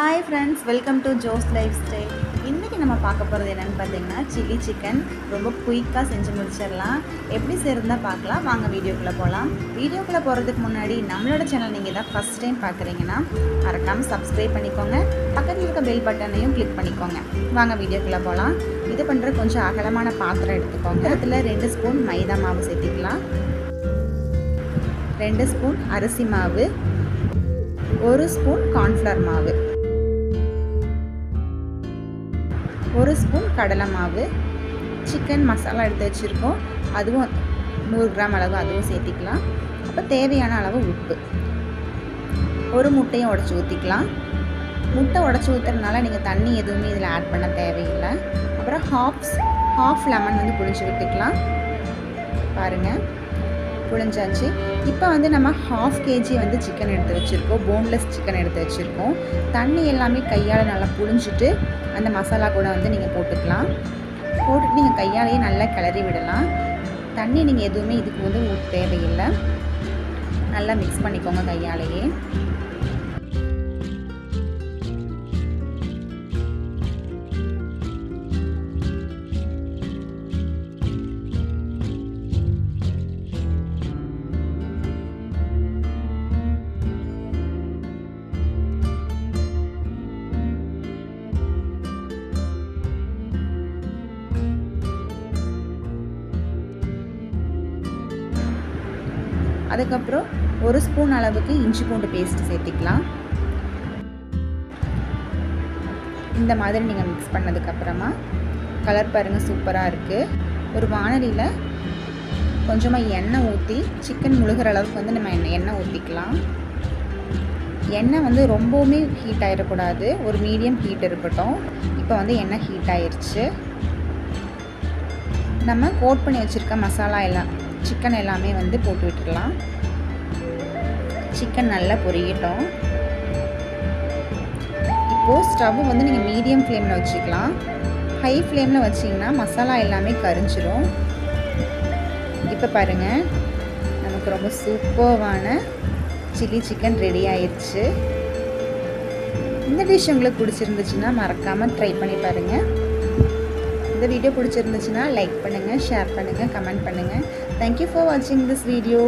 Hi friends welcome to Jo's lifestyle இன்றைக்கி நம்ம பார்க்க போகிறது என்னென்னு பார்த்தீங்கன்னா சில்லி சிக்கன் ரொம்ப குயிக்காக செஞ்சு முடிச்சிடலாம். எப்படி செய்கிறதா பார்க்கலாம். வாங்க வீடியோக்குள்ளே போகலாம் வீடியோக்குள்ளே போகிறதுக்கு முன்னாடி நம்மளோட சேனல் நீங்கள் தான் ஃபஸ்ட் டைம் பார்க்குறீங்கன்னா மறக்காமல் சப்ஸ்கிரைப் பண்ணிக்கோங்க. பக்கத்தில் இருக்க பெல் பட்டனையும் கிளிக் பண்ணிக்கோங்க. வாங்க வீடியோக்குள்ளே போகலாம் இது பண்ணுற கொஞ்சம் அகலமான பாத்திரம் எடுத்துக்கோங்க. அதில் ரெண்டு ஸ்பூன் மைதா மாவு சேர்த்திக்கலாம். ரெண்டு ஸ்பூன் அரிசி மாவு. ஒரு ஸ்பூன் கார்ன்ஃப்ளவர் மாவு. ஒரு ஸ்பூன் கடலை மாவு சிக்கன் மசாலா எடுத்து வச்சுருக்கோம். அதுவும் நூறு கிராம் அளவு அதுவும் சேர்த்திக்கலாம். அப்போ தேவையான அளவு உப்பு. ஒரு முட்டையும் உடச்சி ஊற்றிக்கலாம் முட்டை உடச்சி ஊற்றுறதுனால நீங்கள் தண்ணி எதுவுமே இதில் ஆட் பண்ண தேவையில்லை. அப்புறம் ஹாஃப்ஸ் ஹாஃப் லெமன் வந்து புளிஞ்சு விட்டுக்கலாம். பாருங்கள் புழிஞ்சாச்சு. இப்போ வந்து நம்ம ஹாஃப் கேஜி வந்து சிக்கன் எடுத்து வச்சுருக்கோம். போன்லெஸ் சிக்கன் எடுத்து வச்சுருக்கோம். தண்ணி எல்லாமே கையால் நல்லா புழிஞ்சிட்டு அந்த மசாலா கூட வந்து நீங்கள் போட்டுக்கலாம். போட்டுட்டு நீங்கள் கையாலேயே நல்லா கிளறி விடலாம். தண்ணி நீங்கள் எதுவுமே இதுக்கு வந்து தேவையில்லை. நல்லா மிக்ஸ் பண்ணிக்கோங்க கையாலேயே. அதுக்கப்புறம் ஒரு ஸ்பூன் அளவுக்கு இஞ்சி பூண்டு பேஸ்ட் சேர்த்திக்கலாம். இந்த மாதிரி நீங்கள் மிக்ஸ் பண்ணதுக்கப்புறமா கலர் பாருங்கள் சூப்பராக இருக்குது ஒரு வானலியில் கொஞ்சமாக எண்ணெய் ஊற்றி சிக்கன் முழுகிற அளவுக்கு வந்து நம்ம எண்ணெய் எண்ணெய் ஊற்றிக்கலாம் எண்ணெய் வந்து ரொம்பவுமே ஹீட் ஆகிடக்கூடாது ஒரு மீடியம் ஹீட் இருக்கட்டும். இப்போ வந்து எண்ணெய் ஹீட் ஆயிடுச்சு நம்ம கோட் பண்ணி வச்சுருக்க மசாலா எல்லாம் சிக்கன் எல்லாமே வந்து போட்டு விட்டுடலாம். சிக்கன் நல்லா பொரியட்டும். இப்போது ஸ்டவ் வந்து நீங்கள் மீடியம் ஃப்ளேமில் வச்சுக்கலாம். ஹை ஃப்ளேமில் வச்சிங்கன்னா மசாலா எல்லாமே கரிஞ்சிரும். இப்போ பாருங்கள் நமக்கு ரொம்ப சூப்பர்வான சில்லி சிக்கன் ரெடி ஆயிடுச்சு இந்த டிஷ் உங்களுக்கு பிடிச்சிருந்துச்சுன்னா மறக்காமல் ட்ரை பண்ணி பாருங்கள் இந்த வீடியோ பிடிச்சிருந்துச்சுன்னா லைக் பண்ணுங்கள் ஷேர் பண்ணுங்கள் கமெண்ட் பண்ணுங்கள் தேங்க்யூ ஃபார் வாட்சிங் திஸ் வீடியோ